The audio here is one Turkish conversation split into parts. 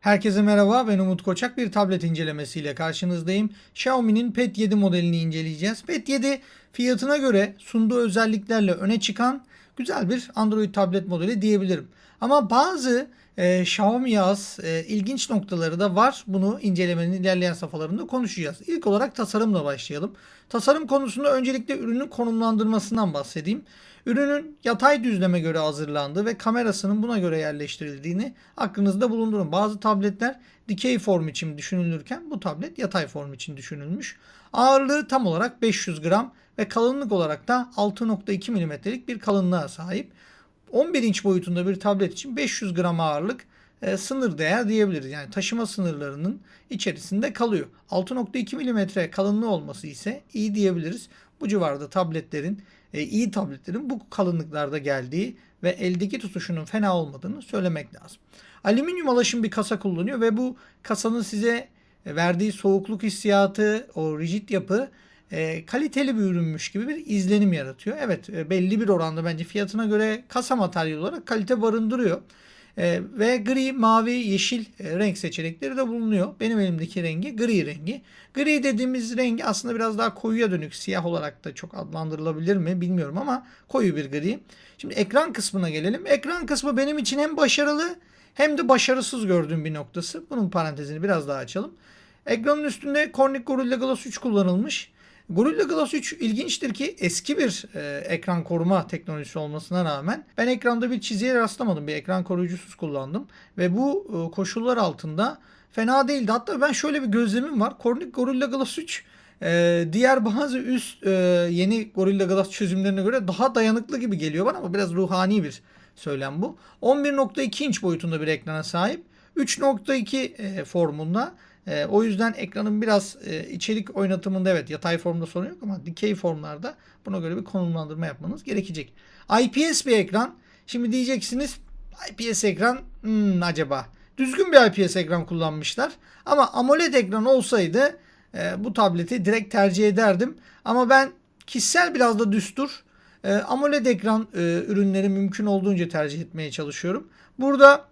Herkese merhaba ben Umut Koçak bir tablet incelemesiyle karşınızdayım. Xiaomi'nin Pad 7 modelini inceleyeceğiz. Pad 7 fiyatına göre sunduğu özelliklerle öne çıkan güzel bir Android tablet modeli diyebilirim. Ama bazı e, Xiaomi'ye az e, ilginç noktaları da var. Bunu incelemenin ilerleyen safhalarında konuşacağız. İlk olarak tasarımla başlayalım. Tasarım konusunda öncelikle ürünün konumlandırmasından bahsedeyim. Ürünün yatay düzleme göre hazırlandığı ve kamerasının buna göre yerleştirildiğini aklınızda bulundurun. Bazı tabletler dikey form için düşünülürken bu tablet yatay form için düşünülmüş. Ağırlığı tam olarak 500 gram ve kalınlık olarak da 6.2 mm'lik bir kalınlığa sahip. 11 inç boyutunda bir tablet için 500 gram ağırlık e, sınır değer diyebiliriz. Yani taşıma sınırlarının içerisinde kalıyor. 6.2 mm kalınlığı olması ise iyi diyebiliriz. Bu civarda tabletlerin, e, iyi tabletlerin bu kalınlıklarda geldiği ve eldeki tutuşunun fena olmadığını söylemek lazım. Alüminyum alaşım bir kasa kullanıyor ve bu kasanın size verdiği soğukluk hissiyatı, o rigid yapı e, kaliteli bir ürünmüş gibi bir izlenim yaratıyor. Evet e, belli bir oranda bence fiyatına göre kasa materyali olarak kalite barındırıyor. E, ve gri, mavi, yeşil e, renk seçenekleri de bulunuyor. Benim elimdeki rengi gri rengi. Gri dediğimiz rengi aslında biraz daha koyuya dönük siyah olarak da çok adlandırılabilir mi bilmiyorum ama koyu bir gri. Şimdi ekran kısmına gelelim. Ekran kısmı benim için hem başarılı hem de başarısız gördüğüm bir noktası. Bunun parantezini biraz daha açalım. Ekranın üstünde Corning Gorilla Glass 3 kullanılmış. Gorilla Glass 3 ilginçtir ki eski bir e, ekran koruma teknolojisi olmasına rağmen ben ekranda bir çizgiye rastlamadım. Bir ekran koruyucusuz kullandım ve bu e, koşullar altında fena değildi. Hatta ben şöyle bir gözlemim var. Corning Gorilla Glass 3 e, diğer bazı üst e, yeni Gorilla Glass çözümlerine göre daha dayanıklı gibi geliyor bana ama biraz ruhani bir söylem bu. 11.2 inç boyutunda bir ekrana sahip. 3.2 e, formunda. E, o yüzden ekranın biraz e, içerik oynatımında evet yatay formda sorun yok ama dikey formlarda buna göre bir konumlandırma yapmanız gerekecek. IPS bir ekran. Şimdi diyeceksiniz IPS ekran hmm, acaba. Düzgün bir IPS ekran kullanmışlar. Ama AMOLED ekran olsaydı e, bu tableti direkt tercih ederdim. Ama ben kişisel biraz da düstur. E, AMOLED ekran e, ürünleri mümkün olduğunca tercih etmeye çalışıyorum. Burada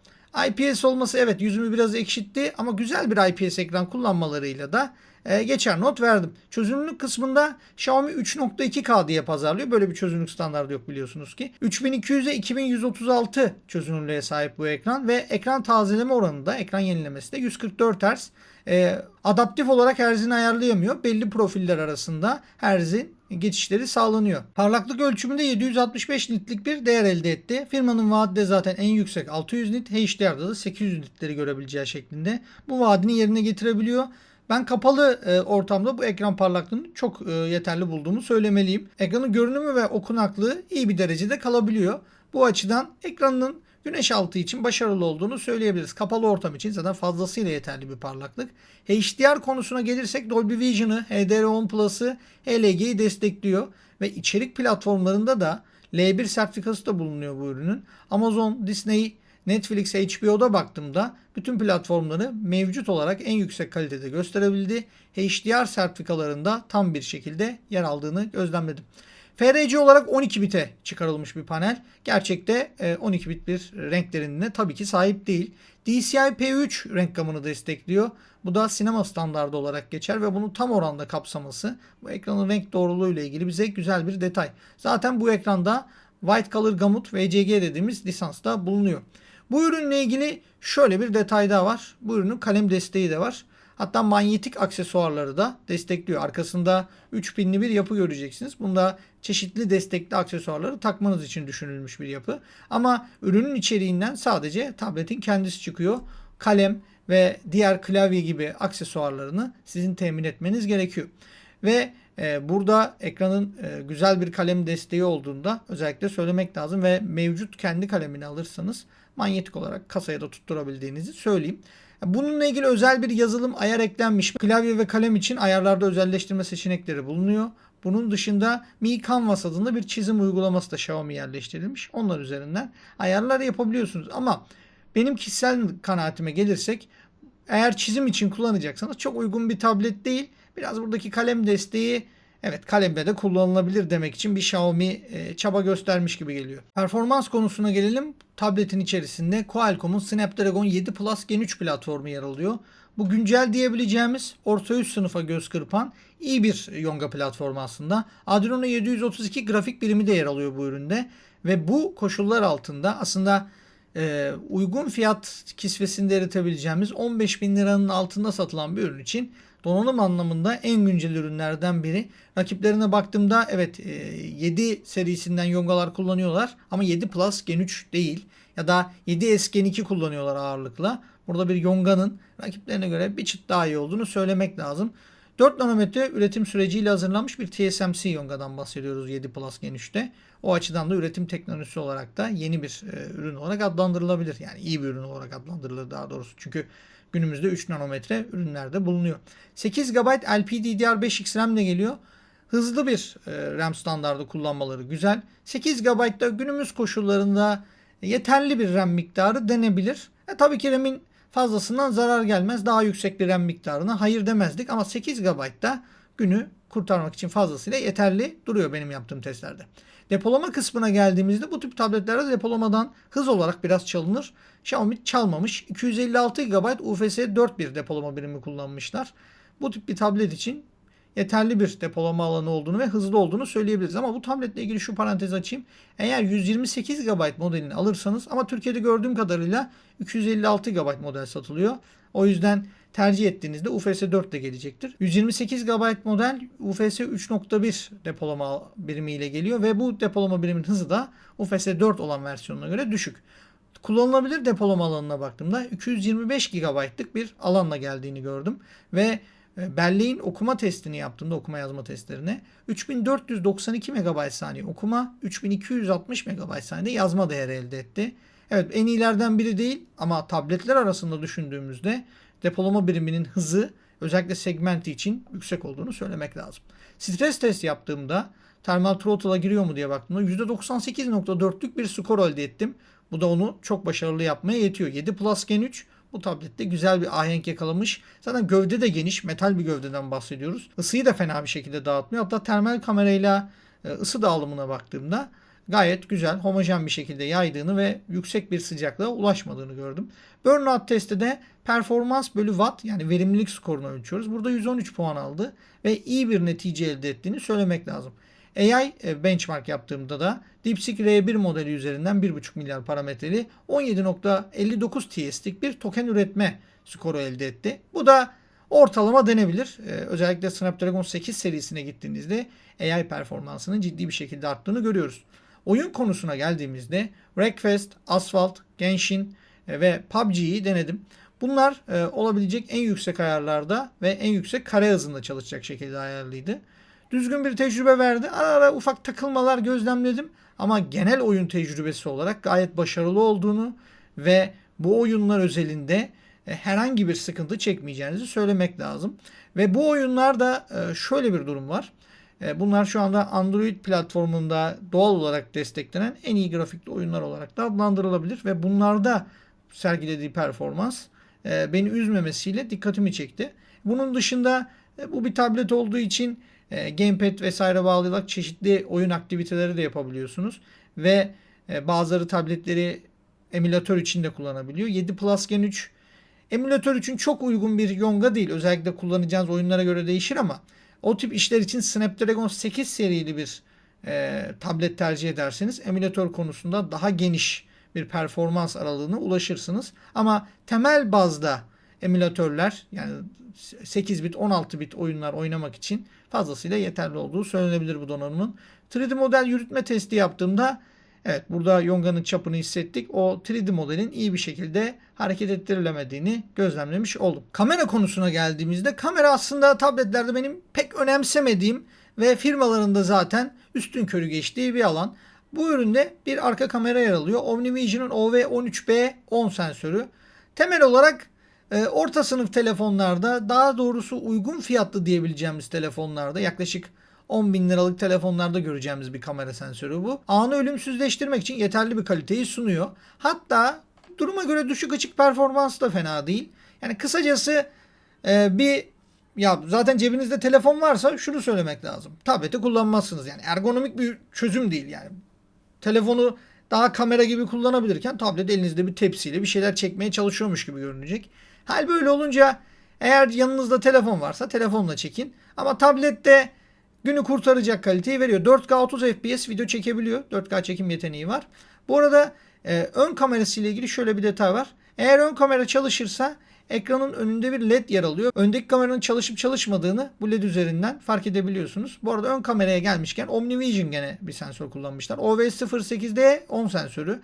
IPS olması evet yüzümü biraz ekşitti ama güzel bir IPS ekran kullanmalarıyla da e, geçer not verdim. Çözünürlük kısmında Xiaomi 3.2K diye pazarlıyor. Böyle bir çözünürlük standardı yok biliyorsunuz ki. 3200'e 2136 çözünürlüğe sahip bu ekran ve ekran tazeleme oranı da ekran yenilemesi de 144 Hz. E, adaptif olarak herzini ayarlayamıyor. Belli profiller arasında herzin geçişleri sağlanıyor. Parlaklık ölçümünde 765 nitlik bir değer elde etti. Firmanın vaadi de zaten en yüksek 600 nit, HDR'da da 800 nitleri görebileceği şeklinde. Bu vaadini yerine getirebiliyor. Ben kapalı e, ortamda bu ekran parlaklığını çok e, yeterli bulduğumu söylemeliyim. Ekranın görünümü ve okunaklığı iyi bir derecede kalabiliyor. Bu açıdan ekranın güneş altı için başarılı olduğunu söyleyebiliriz. Kapalı ortam için zaten fazlasıyla yeterli bir parlaklık. HDR konusuna gelirsek Dolby Vision'ı, HDR10 Plus'ı, HLG'yi destekliyor ve içerik platformlarında da L1 sertifikası da bulunuyor bu ürünün. Amazon, Disney, Netflix, HBO'da baktığımda bütün platformları mevcut olarak en yüksek kalitede gösterebildi. HDR sertifikalarında tam bir şekilde yer aldığını gözlemledim. FRC olarak 12 bite çıkarılmış bir panel. Gerçekte 12 bit bir renk derinliğine tabii ki sahip değil. DCI P3 renk gamını destekliyor. Bu da sinema standardı olarak geçer ve bunu tam oranda kapsaması bu ekranın renk doğruluğu ile ilgili bize güzel bir detay. Zaten bu ekranda White Color Gamut VCG dediğimiz lisansta bulunuyor. Bu ürünle ilgili şöyle bir detay daha var. Bu ürünün kalem desteği de var. Hatta manyetik aksesuarları da destekliyor. Arkasında 3 pinli bir yapı göreceksiniz. Bunda çeşitli destekli aksesuarları takmanız için düşünülmüş bir yapı. Ama ürünün içeriğinden sadece tabletin kendisi çıkıyor. Kalem ve diğer klavye gibi aksesuarlarını sizin temin etmeniz gerekiyor. Ve e, burada ekranın e, güzel bir kalem desteği olduğunda özellikle söylemek lazım ve mevcut kendi kalemini alırsanız manyetik olarak kasaya da tutturabildiğinizi söyleyeyim. Bununla ilgili özel bir yazılım ayar eklenmiş. Klavye ve kalem için ayarlarda özelleştirme seçenekleri bulunuyor. Bunun dışında Mi Canvas adında bir çizim uygulaması da Xiaomi yerleştirilmiş. Onlar üzerinden ayarlar yapabiliyorsunuz. Ama benim kişisel kanaatime gelirsek eğer çizim için kullanacaksanız çok uygun bir tablet değil. Biraz buradaki kalem desteği Evet kalemde de kullanılabilir demek için bir Xiaomi e, çaba göstermiş gibi geliyor. Performans konusuna gelelim. Tabletin içerisinde Qualcomm'un Snapdragon 7 Plus Gen 3 platformu yer alıyor. Bu güncel diyebileceğimiz orta üst sınıfa göz kırpan iyi bir Yonga platformu aslında. Adreno 732 grafik birimi de yer alıyor bu üründe. Ve bu koşullar altında aslında e, uygun fiyat kisvesinde eritebileceğimiz 15 bin liranın altında satılan bir ürün için donanım anlamında en güncel ürünlerden biri. Rakiplerine baktığımda evet e, 7 serisinden Yonga'lar kullanıyorlar ama 7 Plus Gen 3 değil ya da 7S Gen 2 kullanıyorlar ağırlıkla. Burada bir Yonga'nın rakiplerine göre bir çıt daha iyi olduğunu söylemek lazım. 4 nanometre üretim süreciyle hazırlanmış bir TSMC Yonga'dan bahsediyoruz 7 Plus Gen 3'te. O açıdan da üretim teknolojisi olarak da yeni bir e, ürün olarak adlandırılabilir. Yani iyi bir ürün olarak adlandırılır daha doğrusu. Çünkü günümüzde 3 nanometre ürünlerde bulunuyor. 8 GB LPDDR5X RAM ile geliyor. Hızlı bir e, RAM standardı kullanmaları güzel. 8 GB da günümüz koşullarında yeterli bir RAM miktarı denebilir. E, tabii ki RAM'in fazlasından zarar gelmez. Daha yüksek bir RAM miktarına hayır demezdik ama 8 GB da günü kurtarmak için fazlasıyla yeterli duruyor benim yaptığım testlerde. Depolama kısmına geldiğimizde bu tip tabletlerde depolamadan hız olarak biraz çalınır. Xiaomi çalmamış. 256 GB UFS 4.1 depolama birimi kullanmışlar. Bu tip bir tablet için yeterli bir depolama alanı olduğunu ve hızlı olduğunu söyleyebiliriz. Ama bu tabletle ilgili şu parantez açayım. Eğer 128 GB modelini alırsanız ama Türkiye'de gördüğüm kadarıyla 256 GB model satılıyor. O yüzden tercih ettiğinizde UFS 4 de gelecektir. 128 GB model UFS 3.1 depolama birimi ile geliyor ve bu depolama biriminin hızı da UFS 4 olan versiyonuna göre düşük. Kullanılabilir depolama alanına baktığımda 225 GB'lık bir alanla geldiğini gördüm ve belleğin okuma testini yaptığımda okuma yazma testlerine 3492 MB saniye okuma, 3260 MB saniye yazma değeri elde etti. Evet en iyilerden biri değil ama tabletler arasında düşündüğümüzde depolama biriminin hızı özellikle segmenti için yüksek olduğunu söylemek lazım. Stres test yaptığımda termal throttle'a giriyor mu diye baktığımda %98.4'lük bir skor elde ettim. Bu da onu çok başarılı yapmaya yetiyor. 7 Plus Gen 3 bu tablette güzel bir ahenk yakalamış. Zaten gövde de geniş. Metal bir gövdeden bahsediyoruz. Isıyı da fena bir şekilde dağıtmıyor. Hatta termal kamerayla e, ısı dağılımına baktığımda gayet güzel, homojen bir şekilde yaydığını ve yüksek bir sıcaklığa ulaşmadığını gördüm. Burnout testi de performans bölü watt yani verimlilik skorunu ölçüyoruz. Burada 113 puan aldı ve iyi bir netice elde ettiğini söylemek lazım. AI e, benchmark yaptığımda da DeepSeek R1 modeli üzerinden 1.5 milyar parametreli 17.59 TS'lik bir token üretme skoru elde etti. Bu da ortalama denebilir. Ee, özellikle Snapdragon 8 serisine gittiğinizde AI performansının ciddi bir şekilde arttığını görüyoruz. Oyun konusuna geldiğimizde Wreckfest, Asphalt, Genshin e, ve PUBG'yi denedim. Bunlar e, olabilecek en yüksek ayarlarda ve en yüksek kare hızında çalışacak şekilde ayarlıydı. Düzgün bir tecrübe verdi. Ara ara ufak takılmalar gözlemledim. Ama genel oyun tecrübesi olarak gayet başarılı olduğunu ve bu oyunlar özelinde e, herhangi bir sıkıntı çekmeyeceğinizi söylemek lazım. Ve bu oyunlarda e, şöyle bir durum var. E, bunlar şu anda Android platformunda doğal olarak desteklenen en iyi grafikli oyunlar olarak da adlandırılabilir ve bunlarda sergilediği performans beni üzmemesiyle dikkatimi çekti. Bunun dışında bu bir tablet olduğu için gamepad vesaire bağlayarak çeşitli oyun aktiviteleri de yapabiliyorsunuz ve bazıları tabletleri emülatör için de kullanabiliyor. 7 Plus Gen 3 emülatör için çok uygun bir yonga değil. Özellikle kullanacağınız oyunlara göre değişir ama o tip işler için Snapdragon 8 serili bir e, tablet tercih ederseniz emülatör konusunda daha geniş bir performans aralığına ulaşırsınız. Ama temel bazda emülatörler yani 8 bit 16 bit oyunlar oynamak için fazlasıyla yeterli olduğu söylenebilir bu donanımın. 3D model yürütme testi yaptığımda Evet burada Yonga'nın çapını hissettik. O 3D modelin iyi bir şekilde hareket ettirilemediğini gözlemlemiş oldum. Kamera konusuna geldiğimizde kamera aslında tabletlerde benim pek önemsemediğim ve firmalarında zaten üstün körü geçtiği bir alan. Bu üründe bir arka kamera yer alıyor. OmniVision'un OV13B 10 sensörü. Temel olarak e, orta sınıf telefonlarda daha doğrusu uygun fiyatlı diyebileceğimiz telefonlarda yaklaşık 10 bin liralık telefonlarda göreceğimiz bir kamera sensörü bu. Anı ölümsüzleştirmek için yeterli bir kaliteyi sunuyor. Hatta duruma göre düşük açık performans da fena değil. Yani kısacası e, bir ya zaten cebinizde telefon varsa şunu söylemek lazım. Tableti kullanmazsınız yani ergonomik bir çözüm değil yani. Telefonu daha kamera gibi kullanabilirken tablet elinizde bir tepsiyle bir şeyler çekmeye çalışıyormuş gibi görünecek. Hal böyle olunca eğer yanınızda telefon varsa telefonla çekin. Ama tablette günü kurtaracak kaliteyi veriyor. 4K 30 FPS video çekebiliyor. 4K çekim yeteneği var. Bu arada e, ön kamerası ile ilgili şöyle bir detay var. Eğer ön kamera çalışırsa ekranın önünde bir led yer alıyor. Öndeki kameranın çalışıp çalışmadığını bu led üzerinden fark edebiliyorsunuz. Bu arada ön kameraya gelmişken OmniVision gene bir sensör kullanmışlar. OVS08D 10 sensörü.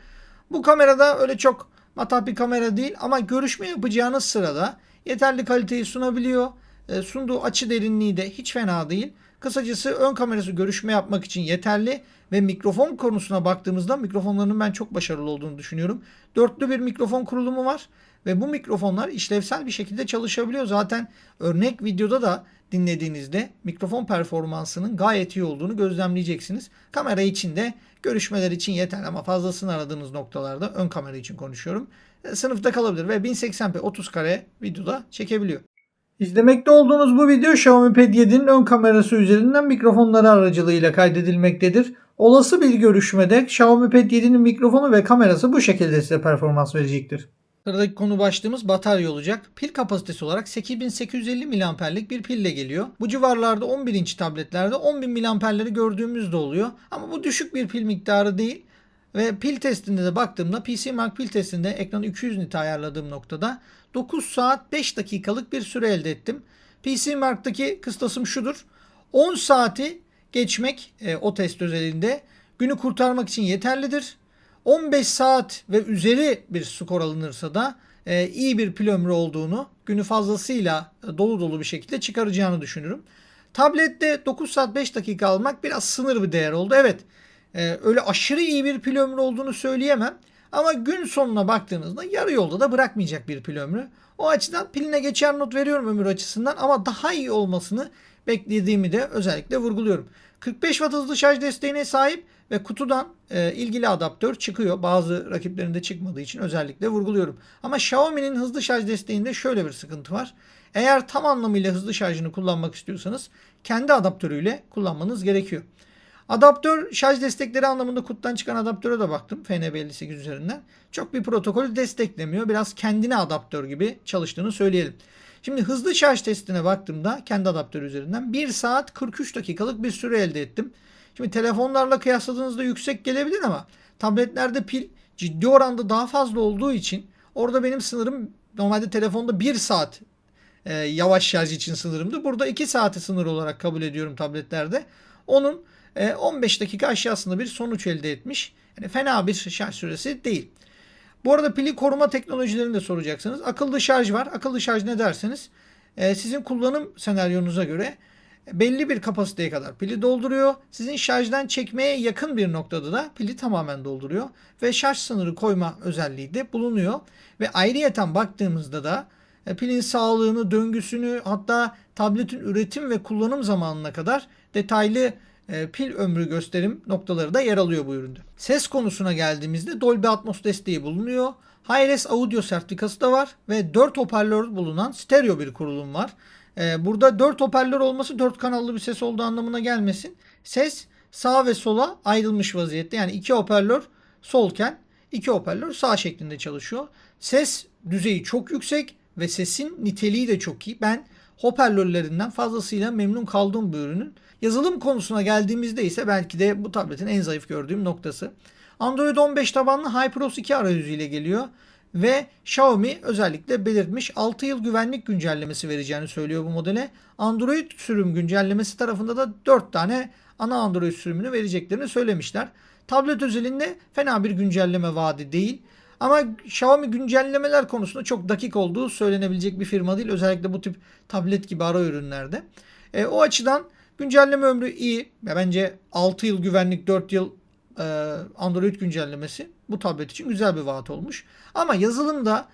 Bu kamerada öyle çok matah bir kamera değil ama görüşme yapacağınız sırada yeterli kaliteyi sunabiliyor. E, sunduğu açı derinliği de hiç fena değil. Kısacası ön kamerası görüşme yapmak için yeterli ve mikrofon konusuna baktığımızda mikrofonlarının ben çok başarılı olduğunu düşünüyorum. Dörtlü bir mikrofon kurulumu var ve bu mikrofonlar işlevsel bir şekilde çalışabiliyor. Zaten örnek videoda da dinlediğinizde mikrofon performansının gayet iyi olduğunu gözlemleyeceksiniz. Kamera için de görüşmeler için yeter ama fazlasını aradığınız noktalarda ön kamera için konuşuyorum. e, Sınıfta kalabilir ve 1080p 30 kare videoda çekebiliyor. İzlemekte olduğunuz bu video Xiaomi Pad 7'nin ön kamerası üzerinden mikrofonları aracılığıyla kaydedilmektedir. Olası bir görüşmede Xiaomi Pad 7'nin mikrofonu ve kamerası bu şekilde size performans verecektir. Sıradaki konu başlığımız batarya olacak. Pil kapasitesi olarak 8850 miliamperlik bir pille geliyor. Bu civarlarda 11 inç tabletlerde 10.000 miliamperleri gördüğümüz de oluyor. Ama bu düşük bir pil miktarı değil. Ve pil testinde de baktığımda PC Mark pil testinde ekranı 200 nit ayarladığım noktada 9 saat 5 dakikalık bir süre elde ettim. PC Mark'taki kıstasım şudur. 10 saati geçmek e, o test özelinde günü kurtarmak için yeterlidir. 15 saat ve üzeri bir skor alınırsa da e, iyi bir pil ömrü olduğunu günü fazlasıyla e, dolu dolu bir şekilde çıkaracağını düşünürüm. Tablette 9 saat 5 dakika almak biraz sınır bir değer oldu. Evet e, öyle aşırı iyi bir pil ömrü olduğunu söyleyemem. Ama gün sonuna baktığınızda yarı yolda da bırakmayacak bir pil ömrü. O açıdan piline geçer not veriyorum ömür açısından ama daha iyi olmasını beklediğimi de özellikle vurguluyorum. 45 Watt hızlı şarj desteğine sahip ve kutudan e, ilgili adaptör çıkıyor. Bazı rakiplerinde çıkmadığı için özellikle vurguluyorum. Ama Xiaomi'nin hızlı şarj desteğinde şöyle bir sıkıntı var. Eğer tam anlamıyla hızlı şarjını kullanmak istiyorsanız kendi adaptörüyle kullanmanız gerekiyor. Adaptör şarj destekleri anlamında kutudan çıkan adaptöre de baktım FNB58 üzerinden. Çok bir protokol desteklemiyor. Biraz kendine adaptör gibi çalıştığını söyleyelim. Şimdi hızlı şarj testine baktığımda kendi adaptörü üzerinden 1 saat 43 dakikalık bir süre elde ettim. Şimdi telefonlarla kıyasladığınızda yüksek gelebilir ama tabletlerde pil ciddi oranda daha fazla olduğu için orada benim sınırım normalde telefonda 1 saat e, yavaş şarj için sınırımdı. Burada 2 saati sınır olarak kabul ediyorum tabletlerde. Onun e, 15 dakika aşağısında bir sonuç elde etmiş. Yani fena bir şarj süresi değil. Bu arada pili koruma teknolojilerini de soracaksınız. Akıllı şarj var. Akıllı şarj ne derseniz e, sizin kullanım senaryonuza göre belli bir kapasiteye kadar pili dolduruyor. Sizin şarjdan çekmeye yakın bir noktada da pili tamamen dolduruyor. Ve şarj sınırı koyma özelliği de bulunuyor. Ve ayrıyeten baktığımızda da e, pilin sağlığını, döngüsünü hatta tabletin üretim ve kullanım zamanına kadar detaylı pil ömrü gösterim noktaları da yer alıyor bu üründe. Ses konusuna geldiğimizde Dolby Atmos desteği bulunuyor. Hi-Res audio sertifikası da var ve 4 hoparlör bulunan stereo bir kurulum var. E, burada 4 hoparlör olması 4 kanallı bir ses olduğu anlamına gelmesin. Ses sağ ve sola ayrılmış vaziyette. Yani iki hoparlör solken iki hoparlör sağ şeklinde çalışıyor. Ses düzeyi çok yüksek ve sesin niteliği de çok iyi. Ben hoparlörlerinden fazlasıyla memnun kaldığım bu ürünün. Yazılım konusuna geldiğimizde ise belki de bu tabletin en zayıf gördüğüm noktası. Android 15 tabanlı HyperOS 2 arayüzüyle geliyor ve Xiaomi özellikle belirtmiş 6 yıl güvenlik güncellemesi vereceğini söylüyor bu modele. Android sürüm güncellemesi tarafında da 4 tane ana Android sürümünü vereceklerini söylemişler. Tablet özelinde fena bir güncelleme vaadi değil. Ama Xiaomi güncellemeler konusunda çok dakik olduğu söylenebilecek bir firma değil. Özellikle bu tip tablet gibi ara ürünlerde. E, o açıdan güncelleme ömrü iyi. Ya bence 6 yıl güvenlik 4 yıl e, Android güncellemesi bu tablet için güzel bir vaat olmuş. Ama yazılımda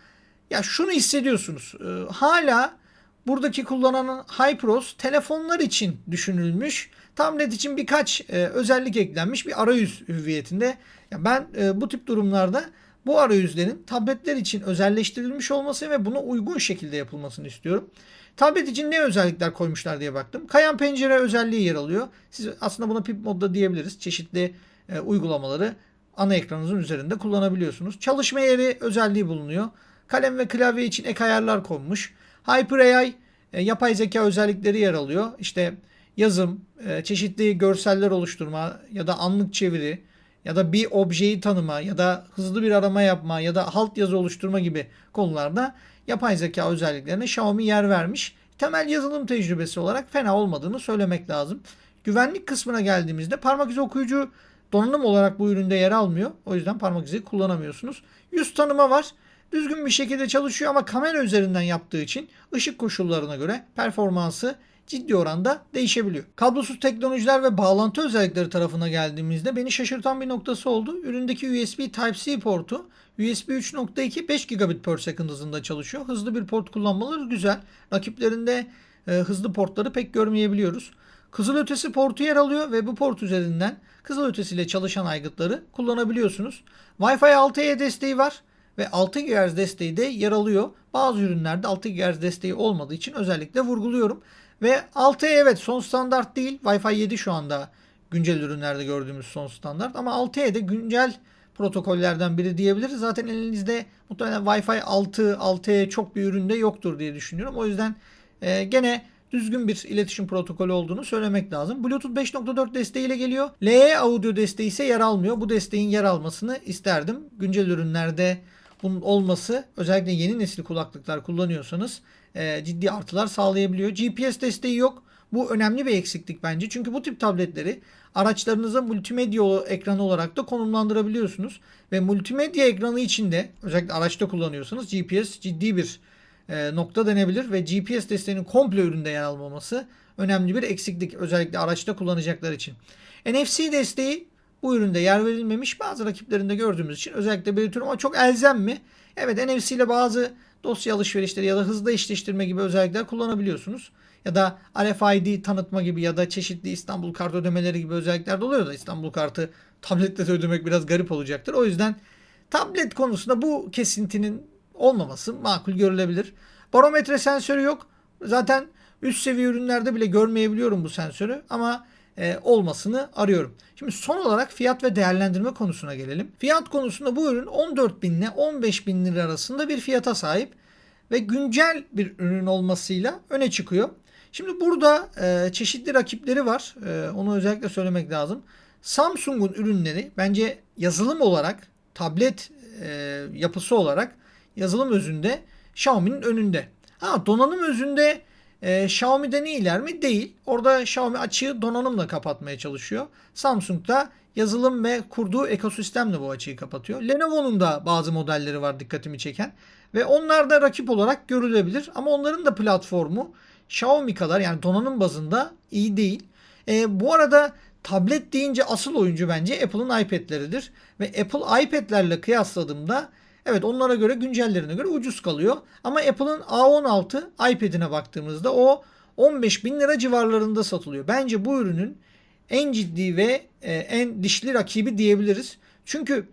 ya şunu hissediyorsunuz. E, hala buradaki kullanılan HyperOS telefonlar için düşünülmüş. Tablet için birkaç e, özellik eklenmiş bir arayüz hüviyetinde. Ya ben e, bu tip durumlarda bu arayüzlerin tabletler için özelleştirilmiş olması ve buna uygun şekilde yapılmasını istiyorum. Tablet için ne özellikler koymuşlar diye baktım. Kayan pencere özelliği yer alıyor. Siz aslında buna pip modda diyebiliriz. Çeşitli e, uygulamaları ana ekranınızın üzerinde kullanabiliyorsunuz. Çalışma yeri özelliği bulunuyor. Kalem ve klavye için ek ayarlar konmuş. Hyper AI e, yapay zeka özellikleri yer alıyor. İşte yazım, e, çeşitli görseller oluşturma ya da anlık çeviri ya da bir objeyi tanıma ya da hızlı bir arama yapma ya da halt yazı oluşturma gibi konularda yapay zeka özelliklerine Xiaomi yer vermiş. Temel yazılım tecrübesi olarak fena olmadığını söylemek lazım. Güvenlik kısmına geldiğimizde parmak izi okuyucu donanım olarak bu üründe yer almıyor. O yüzden parmak izi kullanamıyorsunuz. Yüz tanıma var. Düzgün bir şekilde çalışıyor ama kamera üzerinden yaptığı için ışık koşullarına göre performansı ciddi oranda değişebiliyor. Kablosuz teknolojiler ve bağlantı özellikleri tarafına geldiğimizde beni şaşırtan bir noktası oldu. Üründeki USB Type-C portu USB 3.2 5 gigabit per second hızında çalışıyor. Hızlı bir port kullanmaları güzel. Rakiplerinde e, hızlı portları pek görmeyebiliyoruz. Kızılötesi portu yer alıyor ve bu port üzerinden kızılötesiyle çalışan aygıtları kullanabiliyorsunuz. Wi-Fi 6E desteği var ve 6 GHz desteği de yer alıyor. Bazı ürünlerde 6 GHz desteği olmadığı için özellikle vurguluyorum. Ve 6E evet son standart değil. Wi-Fi 7 şu anda güncel ürünlerde gördüğümüz son standart. Ama 6E de güncel protokollerden biri diyebiliriz. Zaten elinizde muhtemelen Wi-Fi 6, 6E çok bir üründe yoktur diye düşünüyorum. O yüzden e, gene düzgün bir iletişim protokolü olduğunu söylemek lazım. Bluetooth 5.4 desteğiyle geliyor. LE audio desteği ise yer almıyor. Bu desteğin yer almasını isterdim. Güncel ürünlerde bunun olması özellikle yeni nesil kulaklıklar kullanıyorsanız e, ciddi artılar sağlayabiliyor. GPS desteği yok. Bu önemli bir eksiklik bence. Çünkü bu tip tabletleri araçlarınıza multimedya ekranı olarak da konumlandırabiliyorsunuz. Ve multimedya ekranı içinde özellikle araçta kullanıyorsanız GPS ciddi bir e, nokta denebilir ve GPS desteğinin komple üründe yer almaması önemli bir eksiklik özellikle araçta kullanacaklar için. NFC desteği bu üründe yer verilmemiş. Bazı rakiplerinde gördüğümüz için özellikle belirtiyorum ama çok elzem mi? Evet NFC ile bazı dosya alışverişleri ya da hızlı eşleştirme gibi özellikler kullanabiliyorsunuz. Ya da RFID tanıtma gibi ya da çeşitli İstanbul kart ödemeleri gibi özellikler de oluyor da İstanbul kartı tablette de ödemek biraz garip olacaktır. O yüzden tablet konusunda bu kesintinin olmaması makul görülebilir. Barometre sensörü yok. Zaten üst seviye ürünlerde bile görmeyebiliyorum bu sensörü ama e, olmasını arıyorum. Şimdi son olarak fiyat ve değerlendirme konusuna gelelim. Fiyat konusunda bu ürün 14 bin ile 15 bin lira arasında bir fiyata sahip ve güncel bir ürün olmasıyla öne çıkıyor. Şimdi burada e, çeşitli rakipleri var. E, onu özellikle söylemek lazım. Samsung'un ürünleri bence yazılım olarak, tablet e, yapısı olarak yazılım özünde Xiaomi'nin önünde. Ha donanım özünde e, Xiaomi'den iyiler mi? Değil. Orada Xiaomi açığı donanımla kapatmaya çalışıyor. Samsung da yazılım ve kurduğu ekosistemle bu açığı kapatıyor. Lenovo'nun da bazı modelleri var dikkatimi çeken. Ve onlar da rakip olarak görülebilir. Ama onların da platformu Xiaomi kadar yani donanım bazında iyi değil. E, bu arada tablet deyince asıl oyuncu bence Apple'ın iPad'leridir. Ve Apple iPad'lerle kıyasladığımda Evet onlara göre güncellerine göre ucuz kalıyor. Ama Apple'ın A16 iPad'ine baktığımızda o 15 bin lira civarlarında satılıyor. Bence bu ürünün en ciddi ve e, en dişli rakibi diyebiliriz. Çünkü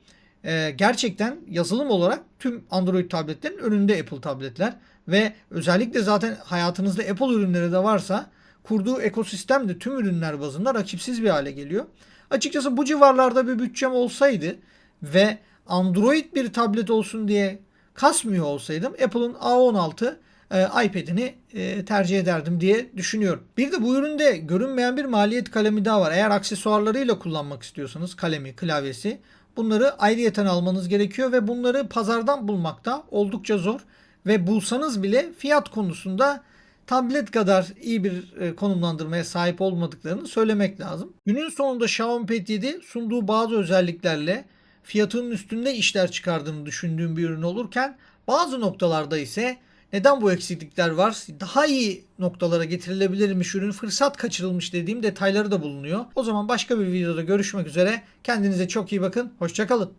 e, gerçekten yazılım olarak tüm Android tabletlerin önünde Apple tabletler ve özellikle zaten hayatınızda Apple ürünleri de varsa kurduğu ekosistem de tüm ürünler bazında rakipsiz bir hale geliyor. Açıkçası bu civarlarda bir bütçem olsaydı ve Android bir tablet olsun diye kasmıyor olsaydım Apple'ın A16 e, iPad'ini e, tercih ederdim diye düşünüyorum. Bir de bu üründe görünmeyen bir maliyet kalemi daha var. Eğer aksesuarlarıyla kullanmak istiyorsanız kalemi, klavyesi bunları ayrıyeten almanız gerekiyor ve bunları pazardan bulmakta oldukça zor ve bulsanız bile fiyat konusunda tablet kadar iyi bir e, konumlandırmaya sahip olmadıklarını söylemek lazım. Günün sonunda Xiaomi Pad 7 sunduğu bazı özelliklerle fiyatının üstünde işler çıkardığını düşündüğüm bir ürün olurken bazı noktalarda ise neden bu eksiklikler var? Daha iyi noktalara getirilebilirmiş ürün fırsat kaçırılmış dediğim detayları da bulunuyor. O zaman başka bir videoda görüşmek üzere. Kendinize çok iyi bakın. Hoşçakalın.